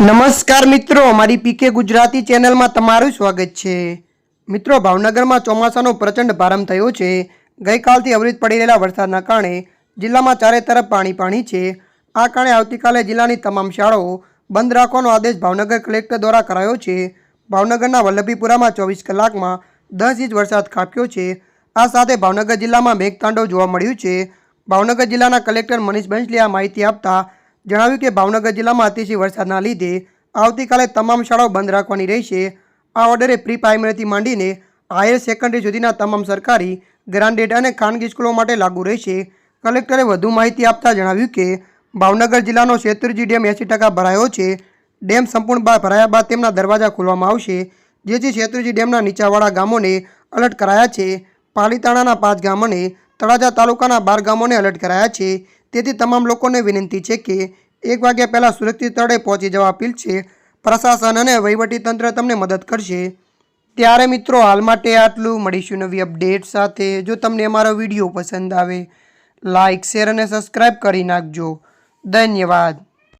નમસ્કાર મિત્રો મારી પીકે ગુજરાતી ચેનલમાં તમારું સ્વાગત છે. મિત્રો, ભાવનગરમાં ચોમાસાનો પ્રચંડ પ્રારંભ થયો છે. ગઈકાલથી અવરિત પડી રહેલા વરસાદના કારણે જિલ્લામાં ચારે તરફ પાણી પાણી છે. આ કારણે આવતીકાલે જિલ્લાની તમામ શાળાઓ બંધ રાખવાનો આદેશ ભાવનગર કલેક્ટર દ્વારા કરાયો છે. ભાવનગરના વલ્લભીપુરામાં ચોવીસ કલાકમાં દસ ઇંચ વરસાદ ખાબક્યો છે. આ સાથે ભાવનગર જિલ્લામાં મેઘતાંડવ જોવા મળ્યું છે. ભાવનગર જિલ્લાના કલેક્ટર મનીષ બંસલીએ આ માહિતી આપતા જણાવ્યું કે ભાવનગર જિલ્લામાં અતિશય વરસાદના લીધે આવતીકાલે તમામ શાળાઓ બંધ રાખવાની રહેશે. આ ઓર્ડરે પ્રી પ્રાઇમરીથી માંડીને હાયર સેકન્ડરી સુધીના તમામ સરકારી, ગ્રાન્ડેડ અને ખાનગી સ્કૂલો માટે લાગુ રહેશે. કલેક્ટરે વધુ માહિતી આપતા જણાવ્યું કે ભાવનગર જિલ્લાનો શેત્રુજી ડેમ એંસી ટકા ભરાયો છે. ડેમ સંપૂર્ણ ભરાયા બાદ તેમના દરવાજા ખોલવામાં આવશે, જેથી શેત્રુજી ડેમના નીચાવાળા ગામોને અલર્ટ કરાયા છે. પાલીતાણાના પાંચ ગામોને તળાજા તાલુકાના બાર ગામોને અલર્ટ કરાયા છે. તેથી તમામ લોકોને વિનંતી છે કે એક વાગ્યા પહેલાં સુરક્ષિત સ્થળે પહોંચી જવા અપીલ છે. પ્રશાસન અને વહીવટીતંત્ર તમને મદદ કરશે. ત્યારે મિત્રો, હાલ માટે આટલું. મળીશું નવી અપડેટ સાથે. જો તમને અમારો વીડિયો પસંદ આવે લાઇક શેર અને સબસ્ક્રાઈબ કરી નાખજો. ધન્યવાદ.